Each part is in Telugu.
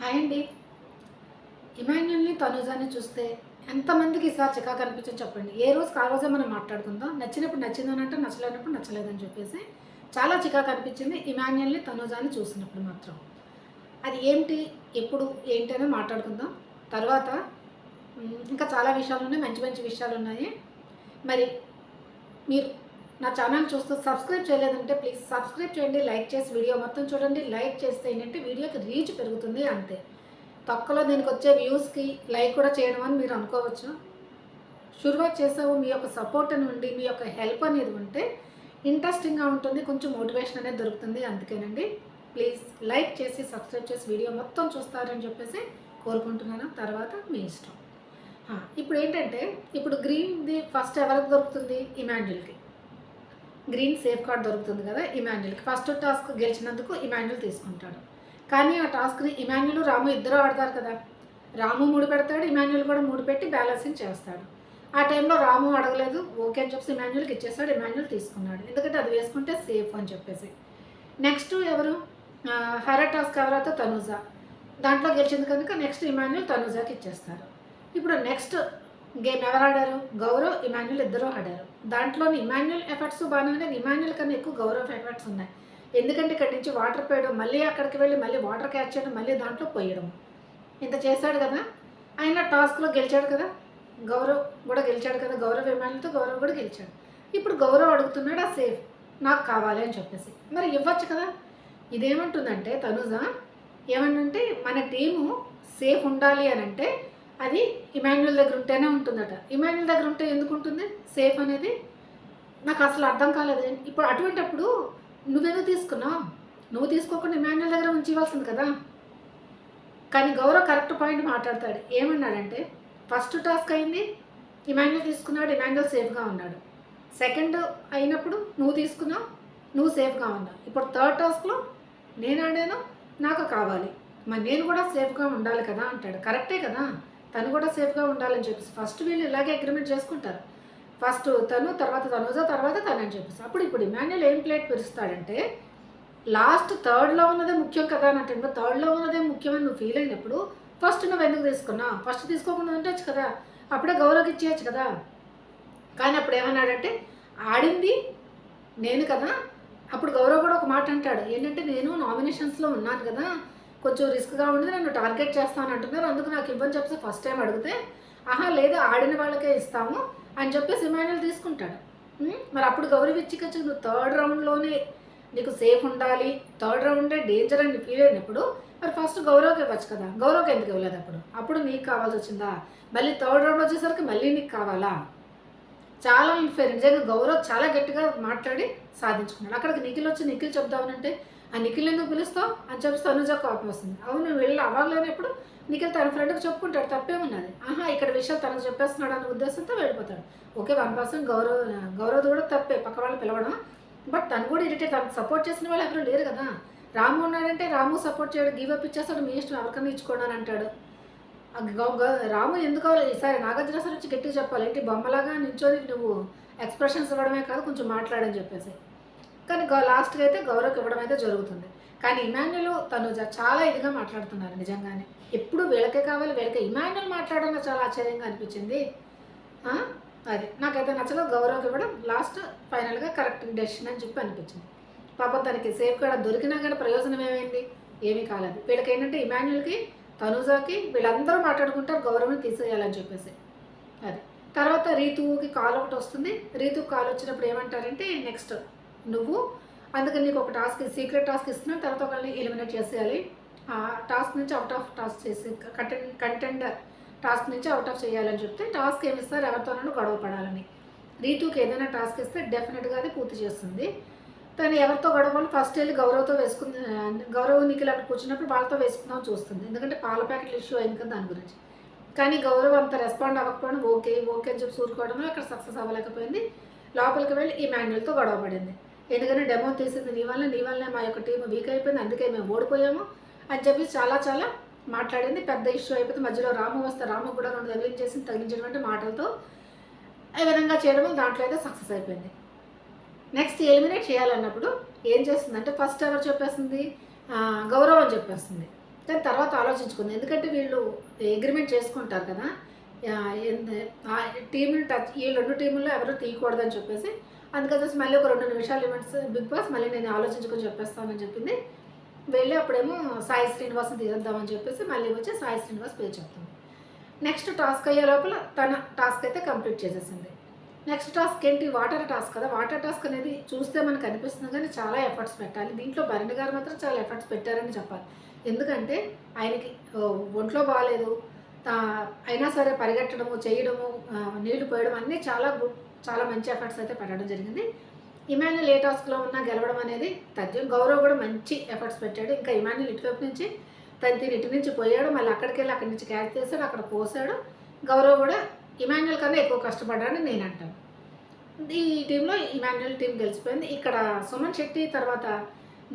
హాయ్ అండి. ఇమాన్యుల్ని తనుజాని చూస్తే ఎంతమందికి ఈసారి చికాకు అనిపించని చెప్పండి. ఏ రోజుకి ఆ రోజే మనం మాట్లాడుకుందాం. నచ్చినప్పుడు నచ్చిందని అంటే నచ్చలేనప్పుడు నచ్చలేదని చెప్పేసి చాలా చికాకు అనిపించింది ఇమాన్యుల్ని తనుజాని చూసినప్పుడు మాత్రం. అది ఏంటి ఎప్పుడు ఏంటి అనేది మాట్లాడుకుందాం. తర్వాత ఇంకా చాలా విషయాలు ఉన్నాయి మంచి మంచి విషయాలు ఉన్నాయి. మరి మీరు నా ఛానల్ చూస్తూ సబ్స్క్రైబ్ చేయలేదంటే ప్లీజ్ సబ్స్క్రైబ్ చేయండి లైక్ చేసి వీడియో మొత్తం చూడండి లైక్ చేస్తే ఏంటంటే వీడియోకి రీచ్ పెరుగుతుంది అంతే. తక్కువలో దీనికి వచ్చే వ్యూస్కి లైక్ కూడా చేయడం అని మీరు అనుకోవచ్చు. షురువాత్ చేసావు మీ యొక్క సపోర్ట్ అని ఉండి మీ యొక్క హెల్ప్ అనేది ఉంటే ఇంట్రెస్టింగ్గా ఉంటుంది కొంచెం మోటివేషన్ అనేది దొరుకుతుంది అందుకేనండి. ప్లీజ్ లైక్ చేసి సబ్స్క్రైబ్ చేసి వీడియో మొత్తం చూస్తారని చెప్పేసి కోరుకుంటున్నాను. తర్వాత మీ ఇష్టం. ఇప్పుడు ఏంటంటే ఇప్పుడు గ్రీన్ది ఫస్ట్ ఎవరికి దొరుకుతుంది? ఇమాన్యుల్కి గ్రీన్ సేఫ్ కార్డ్ దొరుకుతుంది కదా ఇమాన్యుల్కి ఫస్ట్ టాస్క్ గెలిచినందుకు ఇమాన్యుల్ తీసుకుంటాడు. కానీ ఆ టాస్క్ని ఇమాన్యుల్ రాము ఇద్దరు ఆడతారు కదా. రాము మూడు పెడతాడు ఇమాన్యుల్ కూడా మూడు పెట్టి బ్యాలెన్సింగ్ చేస్తాడు. ఆ టైంలో రాము అడగలేదు ఓకే అని చెప్పి ఇమాన్యుల్కి ఇచ్చేస్తాడు ఇమాన్యుల్ తీసుకున్నాడు. ఎందుకంటే అది వేసుకుంటే సేఫ్ అని చెప్పేసి. నెక్స్ట్ ఎవరు? హర టాస్క్ ఎవరైతే? తనుజా. దాంట్లో గెలిచింది కనుక నెక్స్ట్ ఇమాన్యుల్ తనుజాకి ఇచ్చేస్తారు. ఇప్పుడు నెక్స్ట్ గేమ్ ఎవరు ఆడారు? గౌరవ్ ఇమాన్యుల్ ఇద్దరూ ఆడారు. దాంట్లోని ఇమాన్యుల్ ఎఫర్ట్స్ బాగానే ఉన్నాయి. ఇమాన్యుల్ కన్నా ఎక్కువ గౌరవ్ ఎఫర్ట్స్ ఉన్నాయి. ఎందుకంటే ఇక్కడి నుంచి వాటర్ పోయడం మళ్ళీ అక్కడికి వెళ్ళి మళ్ళీ వాటర్ క్యాచ్ చేయడం మళ్ళీ దాంట్లో పోయడం. ఇంత చేశాడు కదా? ఆయన టాస్క్లో గెలిచాడు కదా? గౌరవ్ కూడా గెలిచాడు కదా? గౌరవ్ ఇమాన్యుల్తో గౌరవ్ కూడా గెలిచాడు. ఇప్పుడు గౌరవ్ అడుగుతున్నాడు ఆ సేఫ్ నాకు కావాలి అని చెప్పేసి. మరి ఇవ్వచ్చు కదా? ఇదేమంటుందంటే తనుజ ఏమంటే మన టీము సేఫ్ ఉండాలి అని అంటే అది ఇమాన్యుల్ దగ్గర ఉంటేనే ఉంటుందట. ఇమాన్యుల్ దగ్గర ఉంటే ఎందుకు ఉంటుంది? సేఫ్ అనేది? నాకు అసలు అర్థం కాలేదు. ఇప్పుడు అటువంటప్పుడు నువ్వెందుకు తీసుకున్నావు? నువ్వు తీసుకోకుండా ఇమాన్యుల్ దగ్గర ఉంచివ్వాల్సింది కదా. కానీ గౌరవ్ కరెక్ట్ పాయింట్ మాట్లాడతాడు. ఏమన్నాడంటే ఫస్ట్ టాస్క్ అయింది ఇమాన్యుల్ తీసుకున్నాడు ఇమాన్యుల్ సేఫ్గా ఉన్నాడు. సెకండ్ అయినప్పుడు నువ్వు తీసుకున్నావు నువ్వు సేఫ్గా ఉన్నావు. ఇప్పుడు థర్డ్ టాస్క్లో నేను ఆడాను నాకు కావాలి. మరి నేను కూడా సేఫ్గా ఉండాలి కదా అంటాడు. కరెక్టే కదా? తను కూడా సేఫ్గా ఉండాలని చెప్పేసి. ఫస్ట్ వీళ్ళు ఇలాగే అగ్రిమెంట్ చేసుకుంటారు. ఫస్ట్ తను తర్వాత తనుజ తర్వాత తను అని చెప్పేసి. అప్పుడు ఇప్పుడు ఇమాన్యుల్ ఏం ప్లేట్ పెరుస్తాడంటే లాస్ట్ థర్డ్లో ఉన్నదే ముఖ్యం కదా అని అంటే థర్డ్లో ఉన్నదే ముఖ్యమని నువ్వు ఫీల్ అయినప్పుడు ఫస్ట్ నువ్వు ఎందుకు తీసుకున్నావు ఫస్ట్ తీసుకోకుండా ఉండొచ్చు కదా. అప్పుడే గౌరవకి ఇచ్చేయచ్చు కదా. కానీ అప్పుడు ఏమన్నాడంటే ఆడింది నేను కదా. అప్పుడు గౌరవ్ కూడా ఒక మాట అంటాడు. ఏంటంటే నేను నామినేషన్స్లో ఉన్నాను కదా. కొంచెం రిస్క్గా ఉంది నన్ను టార్గెట్ చేస్తాను అంటున్నారు. అందుకు నాకు ఇవ్వని చెప్పేసి ఫస్ట్ టైం అడిగితే ఆహా లేదు ఆడిన వాళ్ళకే ఇస్తాము అని చెప్పేసి ఇమాన్యుల్ తీసుకుంటాడు. మరి అప్పుడు గౌరవ్ ఇచ్చికొచ్చి నువ్వు థర్డ్ రౌండ్లోనే నీకు సేఫ్ ఉండాలి. థర్డ్ రౌండే డేంజర్ అని ఫీల్ అయినప్పుడు మరి ఫస్ట్ గౌరవ్కి ఇవ్వచ్చు కదా. గౌరవ్కి ఎందుకు ఇవ్వలేదు అప్పుడు? అప్పుడు నీకు కావాల్సి వచ్చిందా? మళ్ళీ థర్డ్ రౌండ్ వచ్చేసరికి మళ్ళీ నీకు కావాలా? చాలా ఇన్ఫేర్ నిజంగా గౌరవ్ చాలా గట్టిగా మాట్లాడి సాధించుకున్నాడు. అక్కడికి నిఖిల్ వచ్చి నిఖిల్ చెప్దామనంటే ఆ నిఖిల్ ఎందుకు పిలుస్తావు? అని చెప్పి తనుజ కోపం వస్తుంది. అవును వెళ్ళి అవ్వలేనప్పుడు నిఖిల్ తన ఫ్రెండ్కి చెప్పుకుంటాడు తప్పేమున్నది? ఆహా ఇక్కడ విషయాలు తనకు చెప్పేస్తున్నాడు అన్న ఉద్దేశంతో వెళ్ళిపోతాడు. Okay one person Gaurav Gaurav కూడా తప్పే పక్క వాళ్ళు పిలవడం. బట్ తను కూడా ఇరిటేట్ తనకు సపోర్ట్ చేసిన వాళ్ళు ఎవరు లేరు కదా. రాము ఉన్నాడంటే రాము సపోర్ట్ చేయడు గివ్ అప్ ఇచ్చేస్తాడు మీ ఇష్టం ఎవరికన్నా ఇచ్చుకోండి అని అంటాడు. రాము ఎందుకు కావాలి ఈసారి నాగార్జున సార్ నుంచి గట్టిగా చెప్పాలి. ఏంటి బొమ్మలాగా నించొని నువ్వు ఎక్స్ప్రెషన్స్ ఇవ్వడమే కాదు కొంచెం మాట్లాడని చెప్పేసి. కానీ లాస్ట్కి అయితే గౌరవ్కి ఇవ్వడం అయితే జరుగుతుంది. కానీ ఇమాన్యుల్ తను చాలా ఇదిగా మాట్లాడుతున్నారు నిజంగానే. ఎప్పుడు వీళ్ళకే కావాలి వీళ్ళకే. ఇమాన్యుల్ మాట్లాడడం చాలా ఆశ్చర్యంగా అనిపించింది. అది. నాకైతే నచ్చక గౌరవ్కి ఇవ్వడం లాస్ట్ ఫైనల్గా కరెక్ట్ డెసిషన్ అని చెప్పి అనిపించింది. పాపం తనకి సేఫ్ కూడా దొరికినా కానీ ప్రయోజనం ఏమైంది? ఏమీ కాలేదు. వీళ్ళకి ఏంటంటే ఇమాన్యుల్కి తనుజాకి వీళ్ళందరూ మాట్లాడుకుంటారు గౌరవం తీసేయాలని చెప్పేసి. అది. తర్వాత రీతుకి కాల్ ఒకటి వస్తుంది. రీతుకి కాల్ వచ్చినప్పుడు ఏమంటారంటే నెక్స్ట్ నువ్వు అందుకని నీకు ఒక టాస్క్ సీక్రెట్ టాస్క్ ఇస్తున్నాను తర్వాత ఒకరిని ఎలిమినేట్ చేసేయాలి. ఆ టాస్క్ నుంచి అవుట్ ఆఫ్ టాస్క్ చేసి కంటెంట్ కంటెండర్ టాస్క్ నుంచి అవుట్ ఆఫ్ చేయాలని చెప్తే టాస్క్ ఏమి ఇస్తారు? ఎవరితోనూ గొడవ పడాలని. రీతుకి ఏదైనా టాస్క్ ఇస్తే డెఫినెట్గా అది పూర్తి చేస్తుంది. తను ఎవరితో గొడవలు ఫస్ట్ వెళ్ళి గౌరవతో వేసుకుంది గౌరవ్ నిఖిల్ అక్కడ కూర్చున్నప్పుడు వాళ్ళతో వేసుకుందాం చూస్తుంది. ఎందుకంటే పాల ప్యాకెట్లు ఇష్యూ అయింది కదా దాని గురించి. కానీ గౌరవ్ అంత రెస్పాండ్ అవ్వకపోవడం ఓకే ఓకే అని చెప్పి సూరుకోవడంలో అక్కడ సక్సెస్ అవ్వలేకపోయింది. లోపలికి వెళ్ళి ఈ మాన్యువల్తో గొడవ పడింది. ఎందుకంటే డెమో తీసింది నీ వల్ల నీ వల్లనే మా యొక్క టీం వీక్ అయిపోయింది అందుకే మేము ఓడిపోయాము అని చెప్పి చాలా చాలా మాట్లాడింది. పెద్ద ఇష్యూ అయిపోతే మధ్యలో రాము వస్తే రాము కూడా రెండు తగిలించేసి తగిలించినటువంటి మాటలతో ఈ విధంగా చేయడం వల్ల దాంట్లో అయితే సక్సెస్ అయిపోయింది. నెక్స్ట్ ఎలిమినేట్ చేయాలన్నప్పుడు ఏం చేస్తుందంటే ఫస్ట్ ఎవరు చెప్పేస్తుంది? గౌరవం గౌరవం చెప్పేస్తుంది. కానీ తర్వాత ఆలోచించుకుంది. ఎందుకంటే వీళ్ళు అగ్రిమెంట్ చేసుకుంటారు కదా. టీం టచ్ ఈ రెండు టీముల్లో ఎవరు తీయకూడదని చెప్పేసి అందుకని మళ్ళీ ఒక రెండు నిమిషాలు ఇవ్వండి బిగ్ బాస్ మళ్ళీ నేను ఆలోచించుకొని చెప్పేస్తానని చెప్పింది. వెళ్ళి అప్పుడేమో సాయి శ్రీనివాస్ని తీరుద్దామని చెప్పేసి మళ్ళీ వచ్చి సాయి శ్రీనివాస్ పేరు చెప్తుంది. నెక్స్ట్ టాస్క్ అయ్యే లోపల తన టాస్క్ అయితే కంప్లీట్ చేసేసింది. నెక్స్ట్ టాస్క్ ఏంటి? వాటర్ టాస్క్ కదా. వాటర్ టాస్క్ అనేది చూస్తే మనకు అనిపిస్తుంది కానీ చాలా ఎఫర్ట్స్ పెట్టాలి. దీంట్లో భరణి గారు మాత్రం చాలా ఎఫర్ట్స్ పెట్టారని చెప్పాలి. ఎందుకంటే ఆయనకి ఒంట్లో బాగాలేదు. తా- అయినా సరే పరిగెట్టడము చేయడము నీళ్ళు పోయడం అన్నీ చాలా చాలా మంచి ఎఫర్ట్స్ అయితే పెట్టడం జరిగింది. ఇమాన్యుల్ ఏ టాస్క్లో ఉన్నా గెలవడం అనేది తథ్యం. గౌరవ్ కూడా మంచి ఎఫర్ట్స్ పెట్టాడు. ఇంకా ఇమాన్యుల్ ఇటువైపు నుంచి తను ఇటు నుంచి పోయాడు. మళ్ళీ అక్కడికి వెళ్ళి అక్కడి నుంచి క్యాచ్ చేశాడు అక్కడ పోసాడు. గౌరవ్ కూడా ఇమాన్యుల్ కన్నా ఎక్కువ కష్టపడ్డాడని నేను అంటాను. ఈ టీంలో ఇమాన్యుల్ టీం గెలిచిపోయింది. ఇక్కడ సుమన్ శెట్టి తర్వాత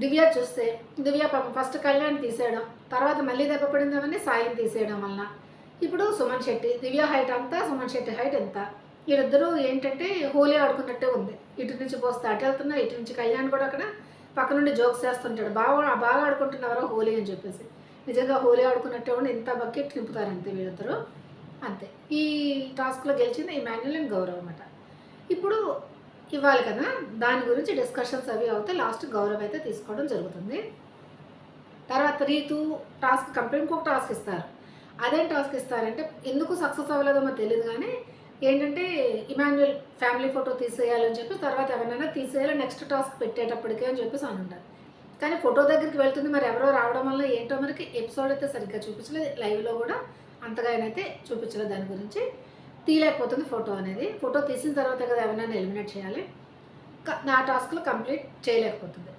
దివ్య చూస్తే దివ్య పాపం ఫస్ట్ కళ్యాణ్ తీసేయడం తర్వాత మళ్ళీ దెబ్బ పడిందామని సాయం తీసేయడం వలన. ఇప్పుడు సుమన్ శెట్టి దివ్య హైట్ అంతా సుమన్ శెట్టి హైట్ ఎంత? వీళ్ళిద్దరూ ఏంటంటే హోలీ ఆడుకున్నట్టే ఉంది. ఇటు నుంచి పోస్తే అటు వెళ్తున్నా ఇటు నుంచి కళ్యాణ్ కూడా అక్కడ పక్క నుండి జోక్స్ చేస్తుంటాడు. బాగా బాగా ఆడుకుంటున్నవారో హోలీ అని చెప్పేసి. నిజంగా హోలీ ఆడుకున్నట్టే ఉండి ఇంత బకెట్ నింపుతారు అంతే వీళ్ళిద్దరూ. అంతే. ఈ టాస్క్లో గెలిచింది ఈ మాన్యుల్ అండ్ గౌరవ్ అనమాట ఇప్పుడు ఇవ్వాలి కదా దాని గురించి డిస్కషన్స్ అవి అవుతే లాస్ట్ గౌరవ్ అయితే తీసుకోవడం జరుగుతుంది. తర్వాత రీతు టాస్క్ కంప్లీట్ ఇంకొక టాస్క్ ఇస్తారు. అదేం టాస్క్ ఇస్తారంటే ఎందుకు సక్సెస్ అవ్వలేదో మాకు తెలియదు కానీ ఏంటంటే ఇమాన్యుయల్ ఫ్యామిలీ ఫోటో తీసేయాలని చెప్పి తర్వాత ఎవరైనా తీసేయాలి నెక్స్ట్ టాస్క్ పెట్టేటప్పటికే అని చెప్పేసి అని ఉంటారు కానీ ఫోటో దగ్గరికి వెళ్తుంది మరి ఎవరో రావడం వల్ల ఏంటో మనకి ఎపిసోడ్ అయితే సరిగ్గా చూపించలేదు. లైవ్లో కూడా అంతగా అయితే చూపించలేదు దాని గురించి. తీయలేకపోతుంది ఫోటో అనేది. ఫోటో తీసిన తర్వాత కదా ఎవరినైనా ఎలిమినేట్ చేయాలి. నా టాస్క్లు కంప్లీట్ చేయలేకపోతుంది.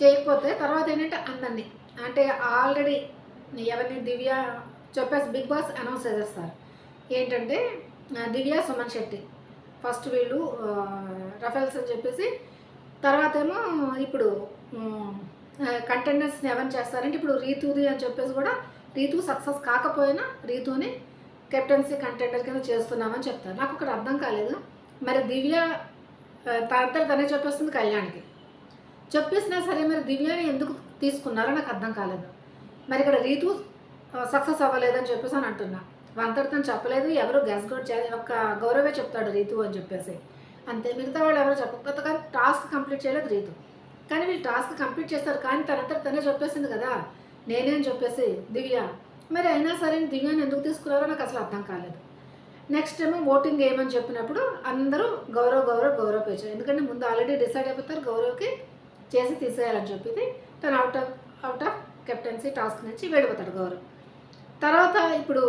చేయకపోతే తర్వాత ఏంటంటే అందరినీ అంటే ఆల్రెడీ ఎవరిని దివ్య చెప్పేసి బిగ్ బాస్ అనౌన్స్ చేసేస్తారు ఏంటంటే దివ్య సుమన్ శెట్టి. ఫస్ట్ వీళ్ళు రఫెల్స్ అని చెప్పేసి తర్వాత ఏమో ఇప్పుడు కంటెండర్స్ని ఎవరిని చేస్తారంటే ఇప్పుడు రీతూది అని చెప్పేసి కూడా రీతు సక్సెస్ కాకపోయినా రీతుని కెప్టెన్సీ కంటెండర్ కింద చేస్తున్నామని చెప్తారు. నాకు ఒకటి అర్థం కాలేదు. మరి దివ్య ఆ, తనే చెప్పేస్తుంది కళ్యాణ్కి. చెప్పేసినా సరే మరి దివ్యని ఎందుకు తీసుకున్నారో నాకు అర్థం కాలేదు. మరి ఇక్కడ రీతు సక్సెస్ అవ్వలేదని చెప్పేసి అని అంటున్నా. వంతటి తను చెప్పలేదు. ఎవరు గెస్ గౌడ్ చేయాలి. ఒక గౌరవే చెప్తాడు రీతు అని చెప్పేసి. అంతే. మిగతా వాళ్ళు ఎవరు చెప్పకపోతే కానీ టాస్క్ కంప్లీట్ చేయలేదు రీతు. కానీ వీళ్ళు టాస్క్ కంప్లీట్ చేస్తారు. కానీ తనంతట తనే చెప్పేసింది కదా. నేనేం చెప్పేసి దివ్య మరి అయినా సరే దివ్యాని ఎందుకు తీసుకురారో నాకు అసలు అర్థం కాలేదు. నెక్స్ట్ ఏమో ఓటింగ్ ఏమని చెప్పినప్పుడు అందరూ గౌరవ్ గౌరవ్ గౌరవ్ పేచారు ఎందుకంటే ముందు ఆల్రెడీ డిసైడ్ అయిపోతారు గౌరవ్కి చేసి తీసేయాలని చెప్పింది తను out of out of captaincy task నుంచి వెళ్ళిపోతాడు గౌరవ్. తర్వాత ఇప్పుడు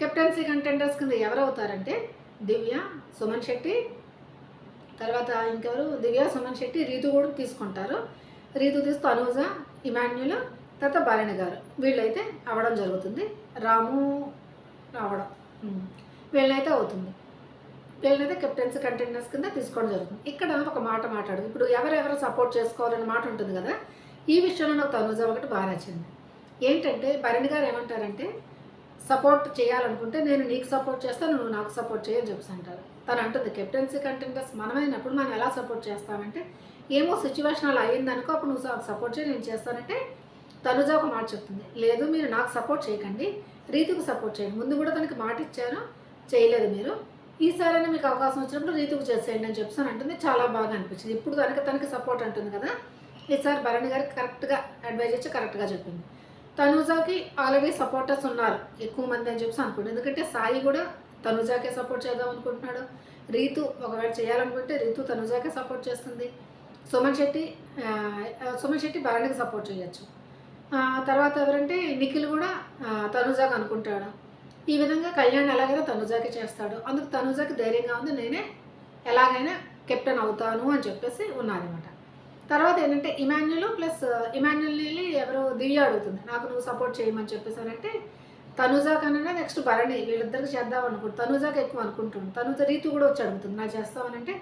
కెప్టెన్సీ కంటెండర్స్ కింద ఎవరు అవుతారంటే దివ్య సుమన్ శెట్టి తర్వాత ఇంకెవరు? దివ్య సుమన్ శెట్టి రీతు కూడా తీసుకుంటారు. రీతు తీస్తూ అనూజ ఇమాన్యుల్ తర్వాత భరణి గారు. వీళ్ళైతే అవ్వడం జరుగుతుంది. రాము రావడం. వీళ్ళనైతే అవుతుంది. వీళ్ళనైతే కెప్టెన్సీ కంటెండర్స్ కింద తీసుకోవడం జరుగుతుంది. ఇక్కడ ఒక మాట మాట్లాడు. ఇప్పుడు ఎవరెవరు సపోర్ట్ చేసుకోవాలనే మాట ఉంటుంది కదా? ఈ విషయంలో నాకు తనుజ ఒకటి బాగా నచ్చింది. ఏంటంటే భరణి గారు ఏమంటారంటే సపోర్ట్ చేయాలనుకుంటే నేను నీకు సపోర్ట్ చేస్తాను నువ్వు నాకు సపోర్ట్ చేయని చెప్పేసి అంటారు. తను అంటుంది కెప్టెన్సీ కంటెండర్స్ మనమైనప్పుడు మనం ఎలా సపోర్ట్ చేస్తామంటే ఏమో సిచ్యువేషన్ అలా అయిందనుకో అప్పుడు నువ్వు సపోర్ట్ చేయి నేను చేస్తానంటే తనుజ ఒక మాట చెప్తుంది. లేదు మీరు నాకు సపోర్ట్ చేయకండి. రీతుకు సపోర్ట్ చేయండి. ముందు కూడా తనకి మాట ఇచ్చారు? చేయలేదు మీరు. ఈసారైనా మీకు అవకాశం వచ్చినప్పుడు రీతుకు చేసేయండి అని చెప్తాను అంటుంది. చాలా బాగా అనిపించింది. ఇప్పుడు తనకి తనకి సపోర్ట్ అంటుంది కదా. ఈసారి భరణి గారికి కరెక్ట్గా అడ్వైజ్ ఇచ్చి కరెక్ట్గా చెప్పింది. తనుజాకి ఆల్రెడీ సపోర్టర్స్ ఉన్నారు. ఎక్కువ మంది అని చెప్పి అనుకుంటుంది. ఎందుకంటే సాయి కూడా తనుజాకే సపోర్ట్ చేద్దాం అనుకుంటున్నాడు. రీతు ఒకవేళ చేయాలనుకుంటే రీతు తనుజాకే సపోర్ట్ చేస్తుంది. సుమన్ శెట్టి సుమన్ శెట్టి భరణికి సపోర్ట్ చేయొచ్చు. తర్వాత ఎవరంటే నిఖిల్ కూడా తనుజాకి అనుకుంటాడు. ఈ విధంగా కళ్యాణ్ ఎలాగైనా తనుజాకి చేస్తాడు అందుకు తనుజాకి ధైర్యంగా ఉంది నేనే ఎలాగైనా కెప్టెన్ అవుతాను అని చెప్పేసి ఉన్నారనమాట తర్వాత ఏంటంటే ఇమాన్యుల్ ప్లస్ ఇమాన్యుల్ని ఎవరు దివ్య అడుగుతుంది నాకు నువ్వు సపోర్ట్ చేయమని చెప్పేసారంటే తనుజా కన్నా నెక్స్ట్ భరణి వీళ్ళిద్దరికి చేద్దాం అనుకుంటు తనుజాకి ఎక్కువ అనుకుంటుంది తనుజ రీతి కూడా వచ్చి అడుగుతుంది నా చేస్తామనంటే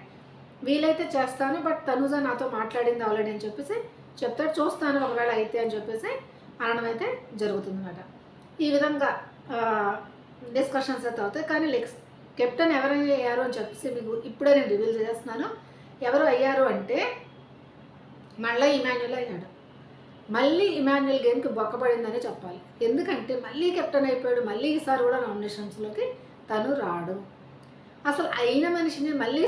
వీలైతే చేస్తాను బట్ తనుజ నాతో మాట్లాడింది ఆల్రెడీ అని చెప్పేసి చెప్తాడు చూస్తాను ఒకవేళ అయితే అని చెప్పేసి అనడం అయితే జరుగుతుంది అనమాట ఈ విధంగా డిస్కషన్స్ అయితే అవుతాయి. కానీ లెక్స్ కెప్టెన్ ఎవరు అయ్యారు అని చెప్పేసి మీకు ఇప్పుడే నేను రివీల్ చేస్తున్నాను. ఎవరు అయ్యారు అంటే మళ్ళీ ఇమాన్యుల్ అయ్యాడు. మళ్ళీ ఇమాన్యుల్ గేమ్కి బొక్కబడిందని చెప్పాలి. ఎందుకంటే మళ్ళీ కెప్టెన్ అయిపోయాడు. మళ్ళీ ఈసారి కూడా నామినేషన్స్లోకి తను రాడు. అసలు అయిన మనిషిని మళ్ళీ